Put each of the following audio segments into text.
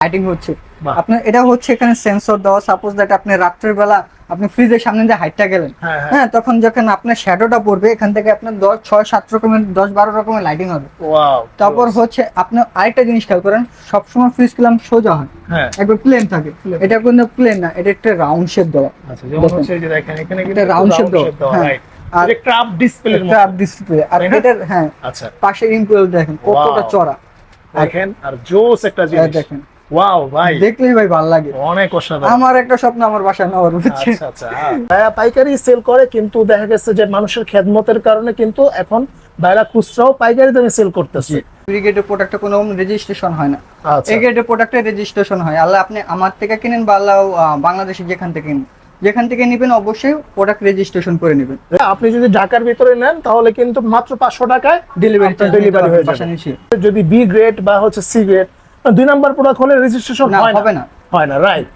Lighting হচ্ছে। আপনার এটা হচ্ছে এখানে সেন্সর দেওয়া। সাপোজ দ্যাট আপনি রাত্রের বেলা আপনি ফ্রিজের সামনে যে হাইটটা গেলেন হ্যাঁ, হ্যাঁ। হ্যাঁ তখন যখন আপনার শ্যাডোটা পড়বে এখান থেকে আপনার দশ ছয় সাত রকমের দশ বারো রকমের লাইটিং হবে। ওয়াও তারপর হচ্ছে আপনি আরেকটা জিনিস খেয়াল করেন সবসময় ফ্রিজ কিলাম সোজা হয়। হ্যাঁ। একবার প্লেন থাকে। এটা কিন্তু প্লেন না এটা একটা রাউন্ড শেপ দেওয়া। আচ্ছা এটা round shape দেওয়া। আর- এটা ট্রাপ ডিসপ্লের মতো। ডিসপ্লে আর এটার হ্যাঁ আচ্ছা। পাশে ইম্পুল দেখেন কতটা চড়া দেখেন আর জোস একটা জিনিস। দেখেন। ওয়াও ভাই। দেখলেই ভাই ভালো লাগে। অনেক অসাধারণ। আমার একটা স্বপ্ন আমার বাসায় নেওয়ার বুঝছেন আচ্ছা আচ্ছা। পাইকারি সেল করে কিন্তু দেখা গেছে যে মানুষের খেদমতের কারণে কিন্তু এখন ভাইরা খুচরাও পাইকারি দামে সেল করতেছে। ব্রিগেডের প্রোডাক্টে কোনো রেজিস্ট্রেশন হয় না। আচ্ছা। প্রোডাক্টে রেজিস্ট্রেশন হয়। আল্লাহ আপনি আমার থেকে কিনেন বা আল্লাহ বাংলাদেশে যেখান থেকে কিনেন। যেখান থেকে নেবেন অবশ্যই প্রোডাক্ট রেজিস্ট্রেশন করে নেবেন। আপনি যদি ঢাকার ভিতরে নেন তাহলে কিন্তু মাত্র পাঁচশো টাকায় ডেলিভারি delivery হয়ে যাবে। যদি বি গ্রেড বা হচ্ছে সি গ্রেড দুই নাম্বার প্রোডাক্ট হলে রেজিস্ট্রেশন হয় হবে না। হয় না রাইট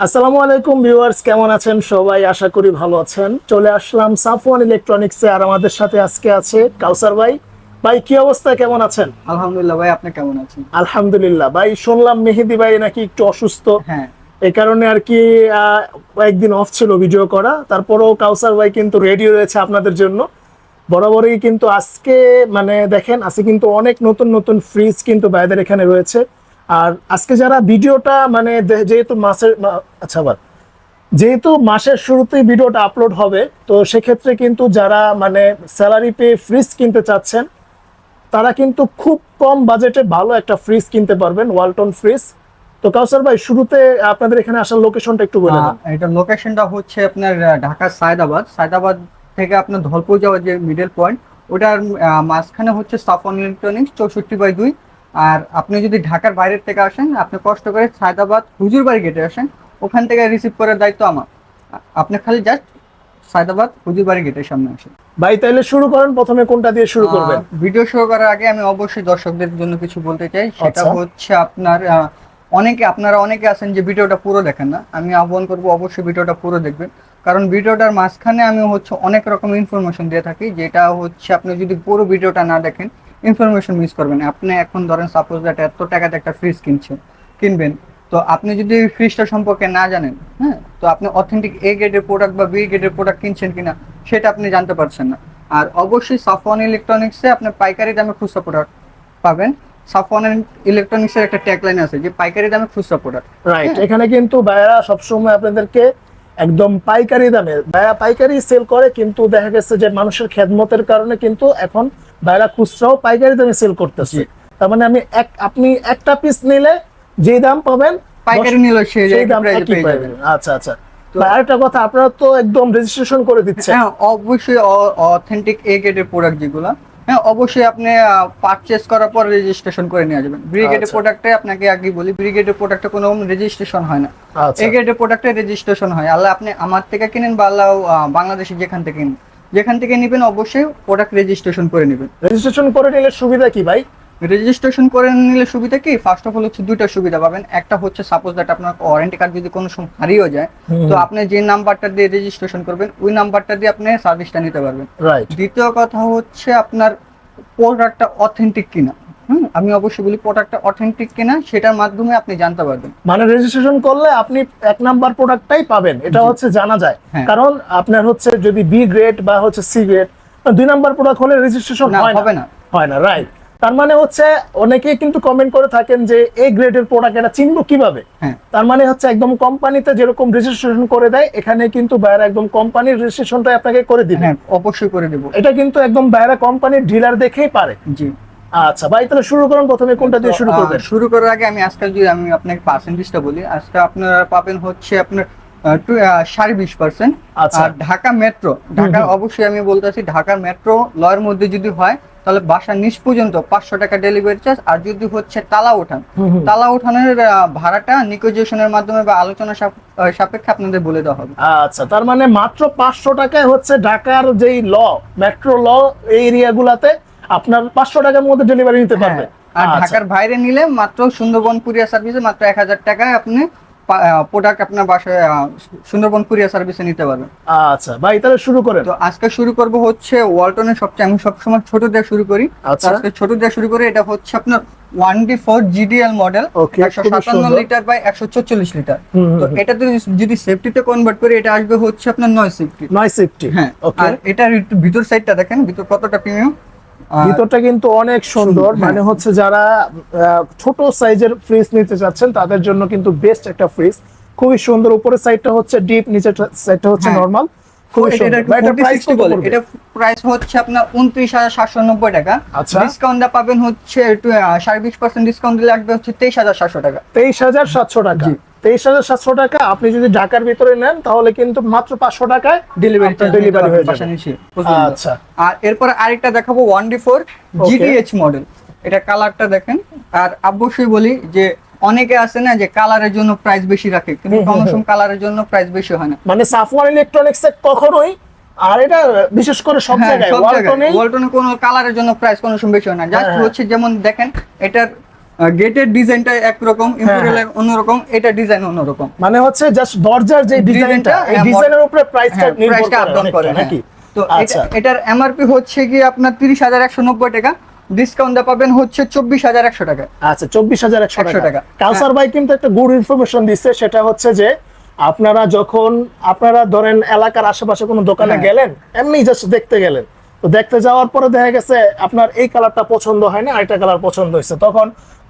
আসসালামু আলাইকুম ভিউয়ার্স কেমন আছেন? সবাই আশা করি ভালো আছেন। চলে আসলাম সাফওয়ান ইলেকট্রনিক্সে আর আমাদের সাথে আজকে আছে কাউসার ভাই। ভাই কি অবস্থা? কেমন আছেন? আলহামদুলিল্লাহ ভাই আপনি কেমন আছেন? আলহামদুলিল্লাহ। ভাই শুনলাম মেহেদি ভাই নাকি একটু অসুস্থ। হ্যাঁ। এই কারণে আর কি কয়েকদিন অফ ছিল ভিডিও করা। তারপরেও কাউসার ভাই কিন্তু রেডি রয়েছে আপনাদের জন্য। বরাবরই কিন্তু আজকে মানে দেখেন আজকে কিন্তু অনেক নতুন নতুন ফ্রিজ কিন্তু ভাইদের এখানে রয়েছে। আর আজকে যারা ভিডিওটা মানে যেহেতু মাসের আচ্ছা আবার। যেহেতু মাসের শুরুতেই ভিডিওটা আপলোড হবে তো সেক্ষেত্রে কিন্তু যারা মানে স্যালারি পেয়ে ফ্রিজ কিনতে চাচ্ছেন তারা কিন্তু খুব কম বাজেটে ভালো একটা ফ্রিজ কিনতে পারবেন ওয়ালটন ফ্রিজ তো কাউসার ভাই শুরুতে আপনাদের এখানে আসার লোকেশনটা একটু বলে দেন। এটা লোকেশনটা হচ্ছে আপনার ঢাকার সায়দাবাদ। সায়দাবাদ থেকে আপনার ধলপুর যাওয়ার যে মিডল পয়েন্ট ওটার মাঝখানে হচ্ছে সাফন ইলেকট্রনিক্স চৌষট্টি বাই দুই। আর আপনি যদি ঢাকার বাইরের থেকে আসেন আপনি কষ্ট করে সায়দাবাদ হুজুরবাড়ি গেটে আসেন ওখান থেকে রিসিভ করার দায়িত্ব আমার। আপনি খালি জাস্ট সায়দাবাদ হুজুরবাড়ি গেটের সামনে আসেন। ভাই তাহলে শুরু করেন প্রথমে কোনটা দিয়ে শুরু করবেন? ভিডিও শুরু করার আগে আমি অবশ্যই দর্শকদের জন্য কিছু বলতে চাই। সেটা আচ্ছা। হচ্ছে আপনার অনেকে আপনারা অনেকে আছেন যে ভিডিওটা পুরো দেখেন না। আমি আহ্বান করব অবশ্যই ভিডিওটা পুরো দেখবেন। কারণ ভিডিওটার মাঝখানে আমি হচ্ছে অনেক রকম ইনফরমেশন দিয়ে থাকি যেটা হচ্ছে আপনি যদি পুরো ভিডিওটা না দেখেন ইনফরমেশন মিস করবেন। আপনি এখন ধরেন সাপোজ দ্যাট এত টাকাতে একটা ফ্রিজ কিনছেন কিনবেন তো আপনি যদি ফ্রিজটা সম্পর্কে না জানেন হ্যাঁ তো আপনি অথেন্টিক এ গ্রেডের প্রোডাক্ট বা বি গ্রেডের প্রোডাক্ট কিনছেন কিনা সেটা আপনি জানতে পারছেন না। আর অবশ্যই সাফওয়ান ইলেকট্রনিক্সে আপনি পাইকারি দামে খুচরা প্রোডাক্ট পাবেন। সাফওয়ান ইলেকট্রনিক্সের একটা ট্যাগলাইন আছে যে পাইকারি দামে খুচরা প্রোডাক্ট রাইট এখানে কিন্তু ভাইয়ারা সবসময় আপনাদেরকে একদম পাইকারি দামে। ভাইয়া পাইকারি সেল করে কিন্তু দেখা গেছে যে মানুষের খেদমতের কারণে কিন্তু এখন ভাইয়ারা খুচরাও পাইকারি দামে সেল করতেছে। তার মানে আমি এক আপনি একটা পিস নিলে যে দাম পাবেন পাইকারি নিলে সেই দাম পাবেন আচ্ছা আচ্ছা। আরেকটা কথা আপনারা তো একদম রেজিস্ট্রেশন করে দিচ্ছেন। হ্যাঁ অবশ্যই অথেন্টিক এ গ্রেডের প্রোডাক্ট যেগুলো হ্যাঁ অবশ্যই আপনি পারচেস করার পর রেজিস্ট্রেশন করে নিয়ে যাবেন। ব্রিগেডের আচ্ছা। প্রোডাক্টে আপনাকে আগে বলি ব্রিগেডের প্রোডাক্টে কোনো রেজিস্ট্রেশন হয় না। আচ্ছা। প্রোডাক্টে রেজিস্ট্রেশন হয়। আল্লাহ আপনি আমার থেকে কিনেন বা আল্লাহ বাংলাদেশে যেখান থেকে কিনেন। যেখান থেকে নেবেন অবশ্যই প্রোডাক্ট রেজিস্ট্রেশন করে নেবেন। রেজিস্ট্রেশন করে নিলে সুবিধা কি ভাই? রেজিস্ট্রেশন করে নিলে সুবিধা কি? ফার্স্ট অফ অল হচ্ছে দুইটা সুবিধা পাবেন। একটা হচ্ছে সাপোজ দ্যাট আপনার ওয়ারেন্টি কার্ড যদি কোনো সময় হারিয়েও যায় তো আপনি যে নাম্বারটা দিয়ে রেজিস্ট্রেশন করবেন ওই নাম্বারটা দিয়ে আপনি সার্ভিসটা নিতে পারবেন। রাইট দ্বিতীয় কথা হচ্ছে আপনার প্রোডাক্টটা অথেন্টিক কিনা। আমি অবশ্যই বলি প্রোডাক্টটা অথেন্টিক কিনা সেটার মাধ্যমে আপনি জানতে পারবেন। মানে রেজিস্ট্রেশন করলে আপনি এক নাম্বার প্রোডাক্টটাই পাবেন। এটা হচ্ছে জানা যায়। হ্যাঁ। কারণ আপনার হচ্ছে যদি বি গ্রেড বা হচ্ছে সি গ্রেড দুই নাম্বার প্রোডাক্ট হলে রেজিস্ট্রেশন হয় না। হয় না রাইট তার মানে হচ্ছে অনেকেই কিন্তু কমেন্ট করে থাকেন যে এই গ্রেডের প্রোডাক্ট এটা চিনবো কীভাবে? হ্যাঁ। তার মানে হচ্ছে একদম কোম্পানিতে যেরকম রেজিস্ট্রেশন করে দেয় এখানে কিন্তু বাইরে একদম কোম্পানির রেজিস্ট্রেশনটাই আপনাকে করে দিবে। হ্যাঁ অবশ্যই করে দেবো। এটা কিন্তু একদম বাইরে কোম্পানির ডিলার দেখেই পারে। জি। আচ্ছা ভাই তাহলে শুরু করুন প্রথমে কোনটা দিয়ে শুরু করবেন? শুরু করার আগে আমি আজকাল যদি আমি আপনাকে পার্সেন্টেজটা বলি আজকে আপনারা পাবেন হচ্ছে আপনার সাড়ে বিশ পার্সেন্ট আচ্ছা। আর ঢাকা মেট্রো ঢাকা অবশ্যই আমি বলতেছি ঢাকার মেট্রো লয়ের মধ্যে যদি হয় তাহলে বাসা নিচ পর্যন্ত পাঁচশো টাকা ডেলিভারি চার্জ আর যদি হচ্ছে তালা ওঠান। তালা ওঠানোর ভাড়াটা নিকোজিয়েশনের মাধ্যমে বা আলোচনা সাপ- সাপেক্ষে আপনাদের বলে দেওয়া হবে। আচ্ছা তার মানে মাত্র পাঁচশো টাকায় হচ্ছে ঢাকার যেই ল মেট্রো ল এই এরিয়াগুলাতে আপনার পাঁচশো টাকার মধ্যে ডেলিভারি নিতে পারবে। হ্যাঁ, আর আচ্ছা, ঢাকার বাইরে নিলে মাত্র সুন্দরবন কুরিয়ার সার্ভিসে মাত্র এক হাজার টাকায় আপনি প্রোডাক্ট আপনার বাসায় সুন্দরবন কুরিয়ার সার্ভিসে নিতে পারবেন। আচ্ছা ভাই তাহলে শুরু করেন। তো আজকে শুরু করব হচ্ছে ওয়ালটনের সবচেয়ে আমি সবসময় ছোট দিয়ে শুরু করি। আচ্ছা। আজকে ছোট দিয়ে শুরু করি এটা হচ্ছে আপনার one D four GDL model একশো সাতান্ন লিটার বাই একশো চল্লিশ লিটার। তো এটা যদি সেফটিতে কনভার্ট করি এটা আসবে হচ্ছে আপনার নয় সেফটি নয় সেফটি হ্যাঁ আর এটার একটু ভিতর সাইডটা দেখেন ভিতর কতটা প্রিমিয়াম ভিতরটা কিন্তু অনেক সুন্দর হ্যাঁ। মানে হচ্ছে যারা আহ, ছোট সাইজের ফ্রিজ নিতে চাচ্ছেন তাদের জন্য কিন্তু বেস্ট একটা ফ্রিজ খুবই সুন্দর উপরের সাইডটা হচ্ছে ডিপ নিচের সাইডটা হচ্ছে নর্মাল খুবই এটা সুন্দর। একটু ভাই, এটা 40, প্রাইস 60 কত বলে। পড়বে? এটা প্রাইস হচ্ছে আপনার উনত্রিশ হাজার সাতশো নব্বই টাকা। আচ্ছা। ডিসকাউন্ট পাবেন হচ্ছে একটু আহ, সাড়ে বিশ পার্সেন্ট ডিসকাউন্ট দিলে হচ্ছে তেইশ হাজার সাতশো টাকা। তেইশ হাজার সাতশো টাকা। তেইশ হাজার সাতশো টাকা আপনি যদি ঢাকার ভিতরে নেন তাহলে কিন্তু মাত্র পাঁচশো টাকায় ডেলিভারি ডেলিভারি হয়ে যাবে। আচ্ছা। আর এরপরে আরেকটা দেখাবো one D four GDH model এটা কালারটা দেখেন। আর অবশ্যই বলি যে অনেকে আছে না যে কালারের জন্য প্রাইস বেশি রাখে কিন্তু সময় কালারের জন্য প্রাইস বেশি হয় না। মানে সাফওয়ান ইলেকট্রনিক্স কখনোই আর এটা বিশেষ করে সব হ্যাঁ, জায়গায় ওয়ালটনে কোনো কালারের জন্য প্রাইস কোনো সময় বেশি হয় না। জাস্ট হ্যাঁ, হচ্ছে যেমন দেখেন এটার গেটের ডিজাইনটা একরকম হ্যাঁ, ইম্পোরিয়ালের অন্যরকম এটা ডিজাইন অন্যরকম। মানে হচ্ছে জাস্ট দরজার যে ডিজাইনটা এই হ্যাঁ, ডিজাইনের উপরে প্রাইসটা হ্যাঁ, নির্ভর করে হ্যাঁ। নাকি? তো আচ্ছা। এটা- এটার এমআরপি হচ্ছে কি আপনার তিরিশ হাজার একশো নব্বই টাকা। ডিসকাউন্ট পাবেন হচ্ছে চব্বিশ হাজার একশো টাকা। আচ্ছা চব্বিশ হাজার একশো 100 টাকা। কালসার ভাই কিন্তু একটা গুড ইনফরমেশন দিচ্ছে সেটা হচ্ছে যে আপনারা যখন আপনারা ধরেন এলাকার আশেপাশে কোনো দোকানে হ্যাঁ। গেলেন এমনি জাস্ট দেখতে গেলেন। তো দেখতে যাওয়ার পরে দেখা গেছে আপনার এই কালারটা পছন্দ হয় না আরেকটা কালার পছন্দ হয়েছে। তখন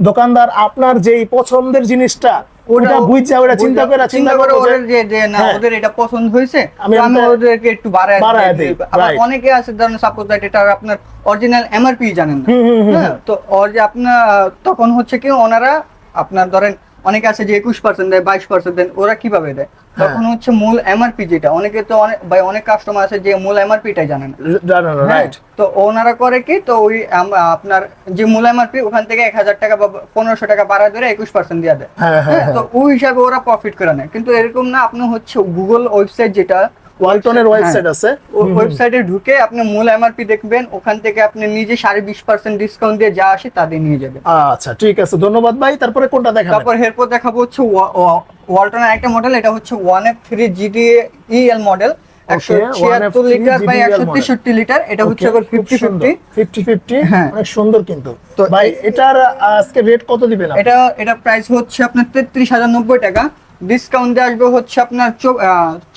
দোকানদার আপনার যেই পছন্দের জিনিসটা ওটা বুঝছে ওটা চিন্তা করে চিন্তা করে ওদের যে না হ্যাঁ। ওদের এটা পছন্দ হয়েছে আমি ওদেরকে একটু বাড়ায় দিই। আবার অনেকে আছে ধরেন সাপোজ দ্যাট এটা আপনার অরিজিনাল এমআরপি জানেন না হ্যাঁ, তো ওর যে আপনার তখন হচ্ছে কি ওনারা আপনার ধরেন অনেকে আছে যে একুশ পার্সেন্ট দেয় বাইশ পার্সেন্ট দেন ওরা কীভাবে দেয়? হ্যাঁ। তখন হচ্ছে মূল এমআরপি যেটা অনেকে তো অনেক ভাই অনেক কাস্টমার আছে যে মূল এমআরপিটাই জানে না। হ্যাঁ, রাইট তো ওনারা করে কি তো ওই আপনার যে মূল এমআরপি ওখান থেকে এক হাজার টাকা বা পনেরোশো টাকা বাড়া ধরে একুশ পার্সেন্ট দিয়ে দেয়। হ্যাঁ হ্যাঁ হ্যাঁ, তো ওই হিসাবে ওরা প্রফিট করে নেয়। কিন্তু এরকম না আপনি হচ্ছে গুগল ওয়েবসাইট যেটা ওয়ালটনের হ্যাঁ, ওয়েবসাইট আছে ওয়েবসাইটে ঢুকে আপনি মূল এমআরপি দেখবেন ওখান থেকে আপনি নিজে সাড়ে বিশ পার্সেন্ট ডিসকাউন্ট দিয়ে যা আসে তা দিয়ে নিয়ে যাবেন আচ্ছা ঠিক আছে ধন্যবাদ ভাই। তারপরে কোনটা দেখাবেন? তারপর এরপর দেখাবো হচ্ছে ওয়ালটনের একটা মডেল এটা হচ্ছে one F three GD EL model একশো 1F3 লিটার বাই GDL একশো model। তেষট্টি লিটার এটা হচ্ছে Okay, ফিফটি সুন্দর। ফিফটি 50-50 হ্যাঁ। অনেক সুন্দর কিন্তু। তো ভাই এটার আজকে রেট কত দিবেন এটা এটা প্রাইস হচ্ছে আপনার তেত্রিশ হাজার নব্বই টাকা। ডিসকাউন্ট আসবে হচ্ছে আপনার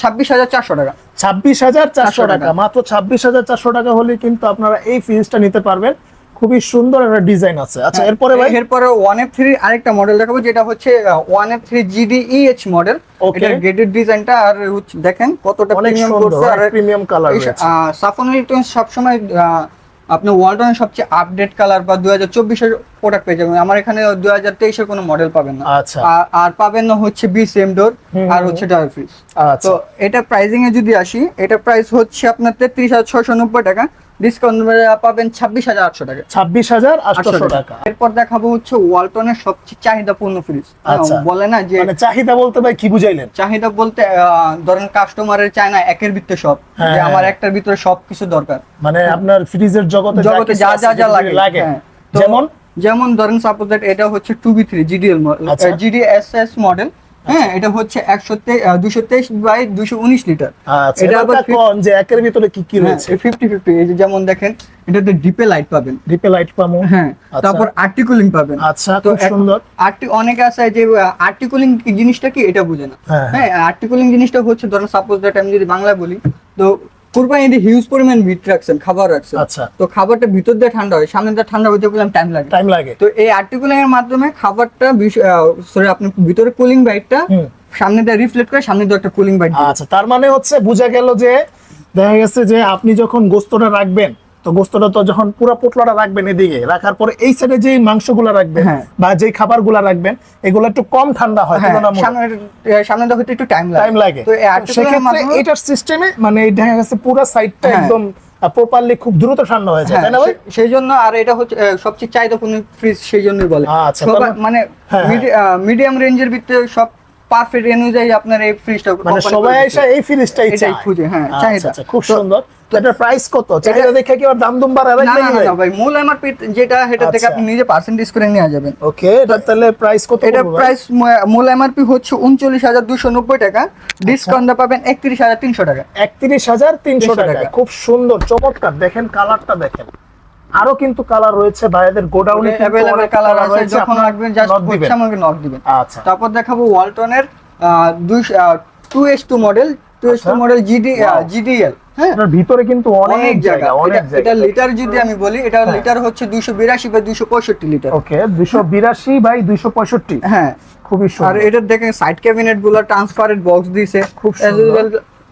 ছাব্বিশ হাজার চারশো টাকা। ছাব্বিশ হাজার চারশো টাকা। মাত্র ছাব্বিশ হাজার চারশো টাকা হলে কিন্তু আপনারা এই ফ্রিজটা নিতে পারবেন। খুবই সুন্দর একটা ডিজাইন আছে। আচ্ছা এরপরে ভাই? এরপরে ওয়ান এফ থ্রি আরেকটা মডেল দেখাবো যেটা হচ্ছে one F three GD EH model. এটা গেটেড ডিজাইনটা আর দেখেন কতটা প্রিমিয়াম করছে আর প্রিমিয়াম কালার সাফন ইলেকট্রনিক্স সবসময় আপনি ওয়ালটনের সবচেয়ে আপডেট কালার বা দুই হাজার চব্বিশের প্রোডাক্ট পেয়ে যাবেন। আমার এখানে দুই হাজার তেইশের কোনো মডেল পাবেন না। আচ্ছা। আর- পাবেন না হচ্ছে বি সেম ডোর আর হচ্ছে ডায়ার ফ্রিজ আচ্ছা। তো এটা প্রাইসিং এ যদি আসি এটা প্রাইস হচ্ছে আপনার তেত্রিশ হাজার ছয়শো নব্বই টাকা। ডিসকাউন্ট পাবেন ছাব্বিশ হাজার আটশো টাকা। ছাব্বিশ হাজার আটশো টাকা। এরপর দেখাবো হচ্ছে ওয়ালটনের সবচেয়ে চাহিদাপূর্ণ ফ্রিজ আচ্ছা। বলে না যে মানে চাহিদা বলতে ভাই কি বুঝাইলেন? চাহিদা বলতে ধরেন কাস্টমারের চায় না একের ভিতরে সব। হ্যাঁ, যে আমার হ্যাঁ। একটার ভিতরে সবকিছু দরকার। মানে আপনার ফ্রিজের জগতে জগতে যা যা যা লাগে। লাগে। হ্যাঁ। যেমন? যেমন ধরেন সাপোজ দ্যাট এটা হচ্ছে টু বি থ্রি জিডিএল আচ্ছা। জিডি এস এস মডেল হ্যাঁ এটা হচ্ছে একশো দুশো তেইশ বাই দুশো উনিশ লিটার। আচ্ছা এটা আবার কম যে একের ভিতরে কি কি রয়েছে? ফিফটি ফিফটি এই যেমন দেখেন এটাতে ডিপে লাইট পাবেন। ডিপে লাইট পাবো। হ্যাঁ আচ্ছা। তারপর আর্টিকুলিং পাবেন। আচ্ছা তো সুন্দর। আর্টি অনেকে আছে যে আর্টিকুলিং জিনিসটা কি এটা বুঝে না। হ্যাঁ, হ্যাঁ। আর্টিকুলিং জিনিসটা হচ্ছে ধরেন সাপোজ দ্যাট আমি যদি বাংলায় বলি তো কুরবানি হিউজ পরিমাণ মিট রাখছেন খাবার রাখছেন। আচ্ছা। তো খাবারটা ভিতর দিয়ে ঠান্ডা হয় সামনে দিয়ে ঠান্ডা হইতে বললাম টাইম লাগে। টাইম লাগে। তো এই আর্টিকুলিং এর মাধ্যমে খাবারটা সরি আপনি ভিতরে কুলিং বাইটটা। সামনে দিয়ে রিফ্লেক্ট করে সামনে দিয়ে একটা কুলিং বাইট আচ্ছা তার মানে হচ্ছে বোঝা গেল যে দেখা গেছে যে আপনি যখন গোস্তটা রাখবেন তো গোস্তটা তো যখন পুরো পোটলাটা রাখবেন এদিকে রাখার পরে এই সাইডে যে মাংসগুলো রাখবেন হ্যাঁ। বা যে খাবারগুলো রাখবেন এগুলো একটু কম ঠান্ডা হয় হ্যাঁ সামনে একটু টাইম লাগে। টাইম লাগে। তো সেক্ষেত্রে এটার সিস্টেমে মানে দেখা গেছে পুরো সাইডটা। একদম প্রপারলি খুব দ্রুত ঠান্ডা হয়ে যায় হ্যাঁ, তাই না ভাই? সেই জন্য আর এটা হচ্ছে সবচেয়ে চাহিদাপূর্ণ ফ্রিজ সেই জন্যই বলে। আচ্ছা, মানে- মানে মিডিয়াম রেঞ্জের ভিতরে সব পারফেক্ট অনুযায়ী আপনার এই ফ্রিজটা মানে সবাই এসে এই ফ্রিজটাই চায়। খুঁজে, হ্যাঁ, আচ্ছা, চাহিদা। আচ্ছা, খুব তো- সুন্দর। এটার প্রাইস কত? চাহিদা দেখে কি আর দাম দুম বাড়াবে না না না ভাই মূল এমআরপি যেটা সেটা থেকে আচ্ছা। আপনি নিজে পার্সেন্টেজ করে নিয়ে যাবেন। ওকে এটা তাহলে প্রাইস কত এটা প্রাইস মূল এমআরপি হচ্ছে উনচল্লিশ হাজার দুশো নব্বই টাকা। ডিসকাউন্ট পাবেন একত্রিশ হাজার তিনশো টাকা। একত্রিশ হাজার তিনশো টাকা। টাকা। খুব সুন্দর চমৎকার। দেখেন কালারটা দেখেন। আরও কিন্তু কালার রয়েছে ভাইদের গোডাউনে অ্যাভেলেবল কালার আছে যখন লাগবে জাস্ট দিবেন। আমাকে নক দিবেন। আচ্ছা। তারপর দেখাবো ওয়ালটনের two S two model two S two আচ্ছা। মডেল জিডি জিডিএল হ্যাঁ? ভিতরে কিন্তু অনেক জায়গা অনেক এটা- এটা জায়গা। লিটার যদি আমি বলি এটা হ্যাঁ। লিটার হচ্ছে দুইশো বিরাশি বা দুইশো পঁয়ষট্টি লিটার ওকে দুশো বিরাশি বাই দুইশো পঁয়ষট্টি। হ্যাঁ। খুবই আর সুন্দর এটার দেখেন সাইড ক্যাবিনেটগুলো ট্রান্সপারেন্ট বক্স দিয়েছে খুব সুন্দর।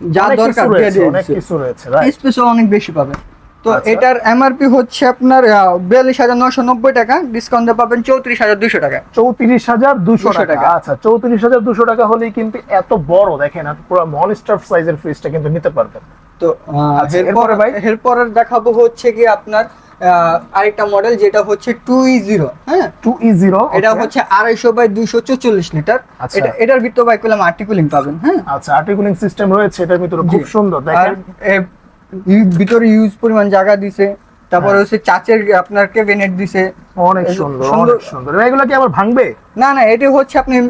যা দরকার দিয়ে অনেক কিছু রয়েছে রাইট স্পেসও অনেক বেশি পাবেন। তো আচ্ছা। এটার এমআরপি হচ্ছে আপনার বিয়াল্লিশ হাজার নশো নব্বই টাকা। ডিসকাউন্টে পাবেন চৌত্রিশ হাজার দুশো টাকা। চৌত্রিশ হাজার দুশো টাকা। আচ্ছা চৌত্রিশ হাজার দুশো টাকা হলেই কিন্তু এত বড় দেখেন পুরো মনস্টার সাইজের ফ্রিজটা কিন্তু নিতে পারবেন। তো আচ্ছা, এরপরে ভাই? এরপরে দেখাবো হচ্ছে কি আপনার আরেকটা মডেল যেটা হচ্ছে টু ই জিরো হ্যাঁ? টু ই জিরো এটা হচ্ছে আড়াইশো বাই দুইশো চল্লিশ লিটার। আচ্ছা। এটা এটার ভিতরে বাই করলাম আর্টিকুলিং পাবেন হ্যাঁ? আচ্ছা আর্টিকুলিং সিস্টেম রয়েছে এটার ভিতরে খুব সুন্দর দেখেন। ভিতরে ইউজ পরিমাণ জায়গা দিছে। তারপর হ্যাঁ। হচ্ছে চাচের আপনার ক্যাবিনেট দিছে। অনেক সুন্দর সুন্দর- অনেক সুন্দর। এগুলো কি আবার ভাঙবে? না না এটি হচ্ছে আপনি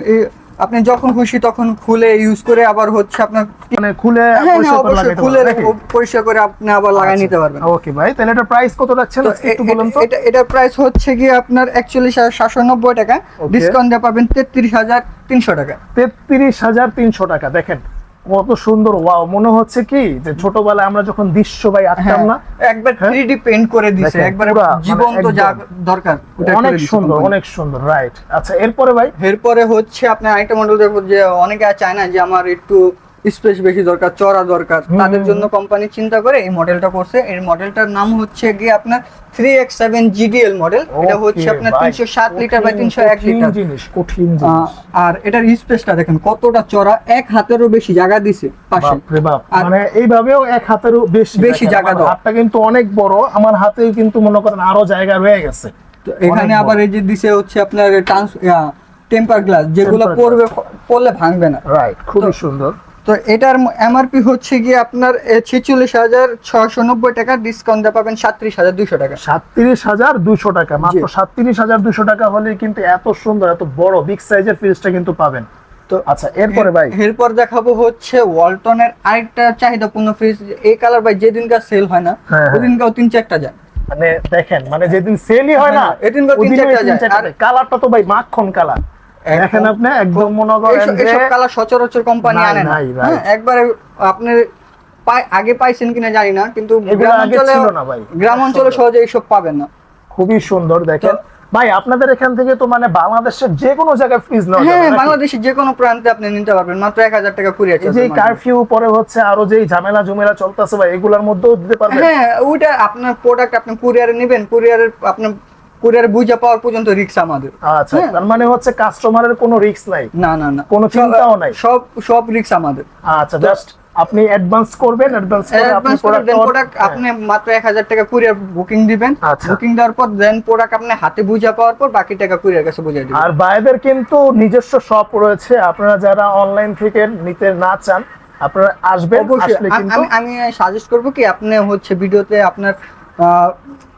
আপনি যখন খুশি তখন খুলে ইউজ করে আবার হচ্ছে আপনার মানে খুলে হ্যাঁ হ্যাঁ খুলে পরিষ্কার করে আপনি আবার লাগাই নিতে পারবেন। ওকে ভাই তাহলে এটা প্রাইস কত আজকে একটু বলুন তো? এটা এটার প্রাইস হচ্ছে কি আপনার একচল্লিশ হাজার সাতশো নব্বই টাকা। Okay. ডিসকাউন্ট দিয়ে পাবেন তেত্রিশ হাজার তিনশো টাকা। তেত্রিশ হাজার তিনশো টাকা দেখেন। কত সুন্দর ওয়াও। মনে হচ্ছে কি যে ছোটবেলায় আমরা যখন দৃশ্য ভাই আঁকতাম না একবার হ্যাঁ? থ্রি ডি পেন্ট করে দিছে একবার পুরা, মানে জীবন্ত যা দরকার অনেক সুন্দর অনেক সুন্দর রাইট আচ্ছা এরপরে ভাই? এরপরে হচ্ছে আপনি আইটেম মডেল দেখব যে অনেকে চায় না যে আমার একটু স্পেস বেশি দরকার চড়া দরকার। তাদের জন্য কোম্পানি চিন্তা করে এই মডেলটা করছে। এই মডেলটার নাম হচ্ছে গিয়ে আপনার three X seven GDL model এটা হচ্ছে আপনার তিনশো সাত লিটার বা তিনশো এক লিটার। কঠিন আর এটার স্পেসটা দেখেন কতটা চড়া এক হাতেরও বেশি জায়গা দিছে পাশে। মানে এইভাবেও এক হাতেরও বেশি বেশি জায়গা দেওয়া। হাতটা কিন্তু অনেক বড় আমার হাতেও কিন্তু মনে করেন আরও জায়গা রয়ে গেছে। এখানে আবার এই যে দিছে হচ্ছে আপনার ট্রান্স টেম্পার গ্লাস যেগুলো পড়বে পড়লে ভাঙবে না। রাইট খুবই সুন্দর। তো এটার এমআরপি হচ্ছে গিয়ে আপনার ছেচল্লিশ হাজার ছশো নব্বই টাকা ডিসকাউন্ট পাবেন সাতত্রিশ হাজার দুইশো টাকা। সাতত্রিশ হাজার দুশো টাকা মাত্র সাতত্রিশ হাজার দুশো টাকা হলে কিন্তু এত সুন্দর এত বড় বিগ সাইজের ফ্রিজটা কিন্তু পাবেন। তো আচ্ছা এরপরে ভাই। এরপর দেখাবো হচ্ছে ওয়ালটনের আরেকটা চাহিদাপূর্ণ ফ্রিজ এই কালার ভাই যেদিনকার সেল হয় না হ্যাঁ, হ্যাঁ। ওদিনকাও তিন চারটা যায়। মানে দেখেন মানে যেদিন সেলই হয় না এদিন এদিনকার তিন চারটা যায়। আর- কালারটা তো ভাই মাখন কালার আপনি একদম মনে করেন যে কালার সচরাচর কোম্পানি আনে না। হ্যাঁ. একবারে আপনি আগে পাইছেন কিনা জানি না কিন্তু গ্রাম অঞ্চলে। গ্রাম অঞ্চলে সহজে এইসব পাবেন না। খুবই সুন্দর দেখেন। ভাই আপনাদের এখান থেকে তো মানে বাংলাদেশের যে কোনো জায়গায় ফ্রিজ নেওয়া হ্যাঁ বাংলাদেশের যে কোনো প্রান্তে আপনি নিতে পারবেন। মাত্র এক হাজার টাকা কুড়িয়ে এই যে কারফিউ পরে হচ্ছে আরও যে ঝামেলা জমেলা চলতেছে ভাই এগুলোর মধ্যেও দিতে পারবেন? হ্যাঁ ওইটা আপনার প্রোডাক্ট আপনি কুরিয়ারে নেবেন। কুরিয়ারের আপনার কুরিয়ারে বুঝে পাওয়ার পর্যন্ত রিক্স আমাদের। আচ্ছা হ্যাঁ। তার মানে হচ্ছে কাস্টমারের কোনো রিস্ক নাই? না না না। কোনো চিন্তাও নাই। সব সব রিক্স আমাদের। আচ্ছা জাস্ট আপনি অ্যাডভান্স করবেন অ্যাডভান্স করে আপনি প্রোডাক্ট প্রোডাক্ট আপনি মাত্র এক হাজার টাকা কুরিয়ার বুকিং দিবেন। আচ্ছা। বুকিং দেওয়ার পর দেন প্রোডাক্ট আপনি হাতে বুঝে পাওয়ার পর বাকি টাকা কুরিয়ার কাছে বুঝিয়ে দিবেন। আর বাইদের কিন্তু নিজস্ব শপ রয়েছে। আপনারা যারা অনলাইন থেকে নিতে না চান আপনারা আসবেন আসলে কিন্তু আমি আমি সাজেস্ট করব কি আপনি হচ্ছে ভিডিওতে আপনার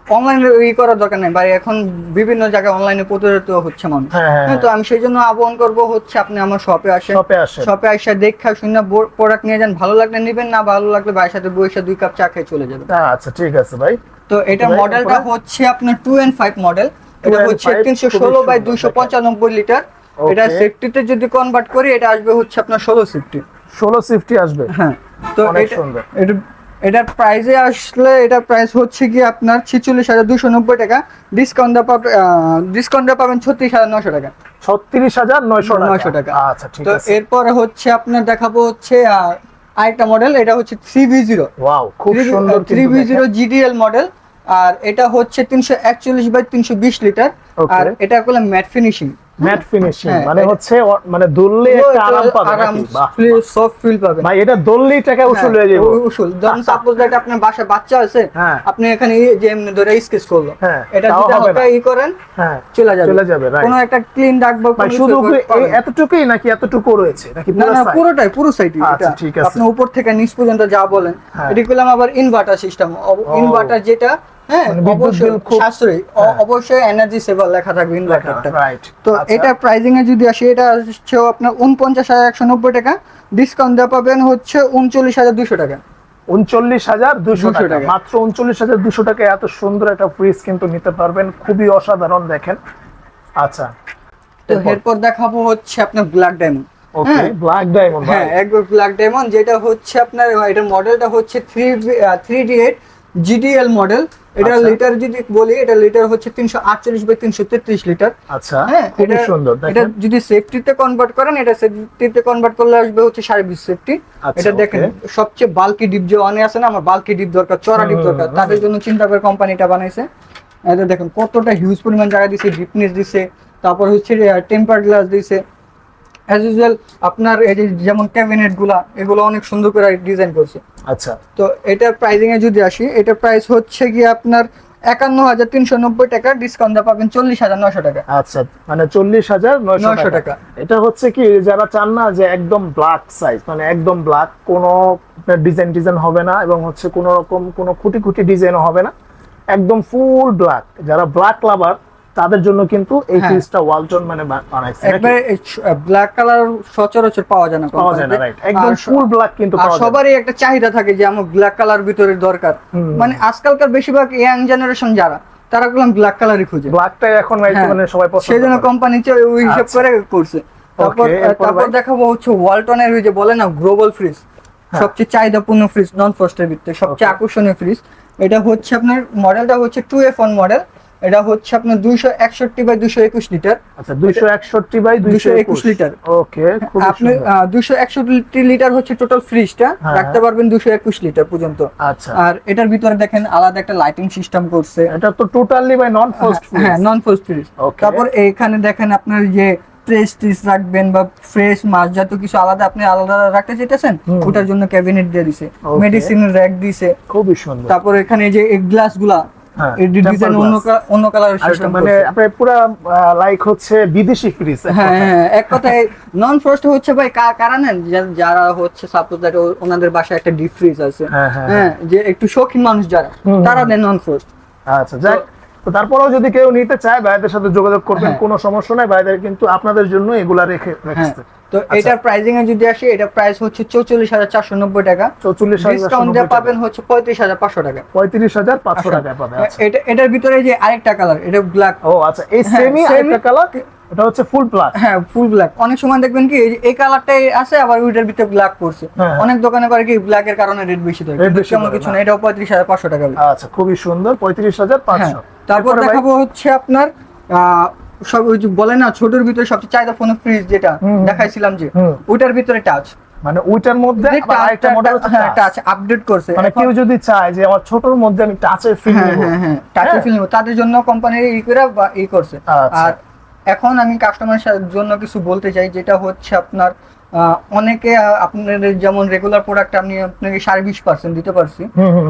অনলাইনে ই করার দরকার নেই। ভাই এখন বিভিন্ন জায়গায় অনলাইনে প্রতিরোধ হচ্ছে মানুষ। হ্যাঁ, হ্যাঁ, হ্যাঁ, তো আমি সেই জন্য আহ্বান করব হচ্ছে আপনি আমার শপে আসেন। শপে আসেন। শপে এসে দেখা শুনে প্রোডাক্ট নিয়ে যান। ভালো লাগলে নেবেন না ভালো লাগলে ভাইয়ের সাথে বসে দুই কাপ চা খেয়ে চলে যাবেন। আচ্ছা ঠিক আছে ভাই। তো এটা মডেলটা হচ্ছে আপনার টু এন্ড ফাইভ মডেল এটা হচ্ছে তিনশো ষোলো বাই দুইশো। পঁচানব্বই লিটার এটা সেফটিতে যদি কনভার্ট করি এটা আসবে হচ্ছে আপনার ষোলো সিফটি ষোলো সিফটি আসবে। হ্যাঁ তো এটা- এটা এটার প্রাইসে আসলে এটার প্রাইস হচ্ছে কি আপনার ছিচল্লিশ হাজার দুশো নব্বই টাকা। ডিসকাউন্ট পাবেন ডিসকাউন্ট পাবেন ছত্রিশ হাজার নশো টাকা। ছত্রিশ হাজার নয়শো নয়শো টাকা। আচ্ছা ঠিক আছে। এরপরে হচ্ছে আপনার দেখাবো হচ্ছে আরেকটা মডেল এটা হচ্ছে থ্রি ভি জিরো ওয়াও খুব সুন্দর three V zero GDL model আর এটা হচ্ছে তিনশো একচল্লিশ বাই তিনশো বিশ লিটার. আর এটা করলে ম্যাট ফিনিশিং। ম্যাট ফিনিশিং হ্যাঁ, মানে হচ্ছে মানে দুললে একটা আরাম পাবে আরাম? সফট ফিল পাবেন ভাই এটা দললেই টাকা উসুল হয়ে যাবে হ্যাঁ, উসুল। ধরুন সাপোজ দ্যাট আপনার বাসায় বাচ্চা আছে হ্যাঁ। আপনি এখানে যে এমনি ধরে স্কেচ করল হ্যাঁ, এটা যদি হালকা ই করেন হ্যাঁ চলে যাবে। চলে যাবে, right. কোনো একটা ক্লিন রাখব কোনো শুধু এতটুকুই নাকি এতটুকু রয়েছে? নাকি না পুরো না পুরোটাই পুরো সাইডই আচ্ছা, এটা ঠিক আছে। আপনি উপর থেকে নিচ পর্যন্ত যা বলেন হ্যাঁ। এটি করলাম আবার ইনভার্টার সিস্টেম ইনভার্টার যেটা হ্যাঁ মানে অবশ্যই সাশ্রয়ী। হ্যাঁ। অবশ্যই এনার্জি সেভার লেখা থাকবে ইনভার্টারটা রাইট তো এটা প্রাইজিং এ যদি আসে এটা হচ্ছে আপনার উনপঞ্চাশ হাজার একশো নব্বই টাকা। ডিসকাউন্ট দেওয়া পাবেন হচ্ছে উনচল্লিশ হাজার দুশো টাকা। উনচল্লিশ হাজার দুশো 200 টাকা। টাকা। মাত্র উনচল্লিশ হাজার দুশো টাকা এত সুন্দর একটা ফ্রিজ কিন্তু নিতে পারবেন। খুবই অসাধারণ দেখেন। আচ্ছা তো এরপর? দেখাবো হচ্ছে আপনার black diamond okay black diamond হ্যাঁ একবার ব্ল্যাক ডায়মন্ড যেটা হচ্ছে আপনার এটার মডেলটা হচ্ছে three three D eight GDL model এটা আচ্ছা। লিটার যদি বলি এটা লিটার হচ্ছে তিনশো আটচল্লিশ বাই তিনশো তেত্রিশ লিটার আচ্ছা হ্যাঁ এটা সুন্দর এটা যদি সেফটিতে কনভার্ট করেন এটা সেফটিতে কনভার্ট করলে আসবে হচ্ছে সাড়ে বিশ সেফটি আচ্ছা, এটা দেখেন সবচেয়ে বাল্কি ডিপ যে অনেক আছে না আমার বাল্কি ডিপ দরকার চড়া ডিপ দরকার। তাদের জন্য চিন্তা করে কোম্পানিটা বানাইছে। এটা দেখেন কতটা হিউজ পরিমাণ জায়গা দিছে ডিপনেস দিছে। তারপর হচ্ছে টেম্পার গ্লাস দিছে। অ্যাজ ইউজুয়াল আপনার এই যে যেমন ক্যাবিনেটগুলা এগুলো অনেক সুন্দর করে ডিজাইন করছে। আচ্ছা। তো এটার প্রাইসিং এ যদি আসি এটার প্রাইস হচ্ছে গিয়ে আপনার একান্ন হাজার তিনশো নব্বই টাকা ডিসকাউন্ট পাবেন চল্লিশ হাজার নশো টাকা। আচ্ছা মানে চল্লিশ হাজার নয়শো টাকা। টাকা। এটা হচ্ছে কি যারা চান না যে একদম ব্ল্যাক সাইজ মানে একদম ব্ল্যাক কোনো ডিজাইন ডিজাইন হবে না এবং হচ্ছে কোনো রকম কোনো খুঁটি খুঁটি ডিজাইনও হবে না একদম ফুল ব্ল্যাক যারা ব্ল্যাক লাভার তাদের জন্য কিন্তু এই হ্যাঁ। ফ্রিজটা ওয়ালটন মানে বানাইছে। একবারে ব্ল্যাক কালার সচরাচর পাওয়া যায় না পাওয়া যায় না রাইট একদম ফুল ব্ল্যাক কিন্তু পাওয়া যায় সবারই একটা চাহিদা থাকে যে আমার ব্ল্যাক কালার ভিতরে দরকার। মানে আজকালকার বেশিরভাগ ইয়াং জেনারেশন যারা তারা গুলো ব্ল্যাক কালারই খুঁজে। ব্ল্যাকটাই এখন হ্যাঁ, মানে সবাই পছন্দ সেই জন্য। কোম্পানি ওই হিসাব আচ্ছা। করে করছে। তারপর তারপর দেখাবো হচ্ছে ওয়ালটনের ওই যে বলে না গ্লোবাল ফ্রিজ হ্যাঁ। সবচেয়ে চাহিদাপূর্ণ ফ্রিজ নন ফ্রস্টের ভিতরে সবচেয়ে আকর্ষণীয় ফ্রিজ এটা হচ্ছে আপনার মডেলটা হচ্ছে টু এফ ওয়ান মডেল এটা হচ্ছে আপনার দুইশো একষট্টি বাই দুশো একুশ লিটার। আচ্ছা দুইশো একষট্টি বাই দুইশো একুশ লিটার। ওকে আপনি একষট্টি লিটার হচ্ছে টোটাল ফ্রিজটা হ্যাঁ। রাখতে পারবেন দুশো একুশ লিটার পর্যন্ত। আচ্ছা। আর এটার ভিতরে দেখেন আলাদা একটা লাইটিং সিস্টেম করছে। এটা তো টোটালি বাই নন হ্যাঁ নন ফোর্স ফ্রিজ তারপর এখানে দেখেন আপনার যে টিস রাখবেন বা ফ্রেশ মাছ জাতীয় কিছু আলাদা আপনি আলাদা রাখতে চাইতেছেন ওটার জন্য ক্যাবিনেট দিয়ে দিছে। মেডিসিন র্যাক দিছে। খুবই সুন্দর। তারপর এখানে যে গ্লাসগুলা হ্যাঁ, ডিজাইন অন্য অন্য কালারের সিস্টেম মানে পুরা লাইক হচ্ছে বিদেশি ফ্রিজ হ্যাঁ হ্যাঁ এক কথায় নন ফ্রস্ট হচ্ছে ভাই কারা নেন? যারা হচ্ছে সাপোজ দ্যাট ওনাদের বাসায় একটা ডিপ ফ্রিজ আছে। হ্যাঁ, হ্যাঁ, হ্যাঁ যে একটু শৌখিন মানুষ যারা তারা নেন নন ফ্রস্ট আচ্ছা যাক তো তারপরেও যদি কেউ নিতে চায় ভাইদের সাথে যোগাযোগ করবেন হ্যাঁ। কোনো সমস্যা নাই ভাইদের কিন্তু আপনাদের জন্য এগুলা রেখে হ্যাঁ রেখেছে। তো আচ্ছা। এটার প্রাইসিং এ যদি আসি এটা প্রাইস হচ্ছে চৌচল্লিশ হাজার চারশো নব্বই টাকা। চৌচল্লিশ ডিসকাউন্ট দিয়ে পাবেন হচ্ছে পঁয়ত্রিশ হাজার পাঁচশো টাকা। পঁয়ত্রিশ হাজার পাঁচশো টাকা পাবে আচ্ছা। এটা এটার ভিতরে যে আরেকটা কালার এটা ব্ল্যাক ও আচ্ছা। এই হ্যাঁ, সেমি আরেকটা কালার এটা হচ্ছে ফুল প্লাস হ্যাঁ ফুল ব্ল্যাক অনেক সময় দেখবেন কি এই কালারটাই আছে আবার ওইটার ভিতরে ব্ল্যাক করছে হ্যাঁ। অনেক দোকানে করে কি ব্ল্যাক এর কারণে রেট বেশি তেমন কিছু না। এটাও পঁয়ত্রিশ হাজার পাঁচশো টাকা আচ্ছা খুবই সুন্দর পঁয়ত্রিশ হাজার হ্যাঁ পাঁচশো। তারপর দেখাবো হচ্ছে আপনার সব ওই যে বলে না ছোটর ভিতরে সবচেয়ে চাহিদা ফোন ফ্রিজ যেটা। দেখাইছিলাম যে। ওইটার ভিতরে টাচ মানে ওইটার মধ্যে আরেকটা মডেল হচ্ছে টাচ আপডেট করছে। মানে কেউ যদি চায় যে আমার ছোটর মধ্যে আমি টাচের ফিল হ্যাঁ হ্যাঁ হ্যাঁ টাচের ফিল্ম তাদের জন্য কোম্পানি ই করে বা ই করছে। আচ্ছা। আর এখন আমি কাস্টমারের জন্য কিছু বলতে চাই যেটা হচ্ছে আপনার অনেকে আপনাদের যেমন রেগুলার প্রোডাক্ট আমি আপনাকে সাড়ে বিশ পার্সেন্ট দিতে পারছি।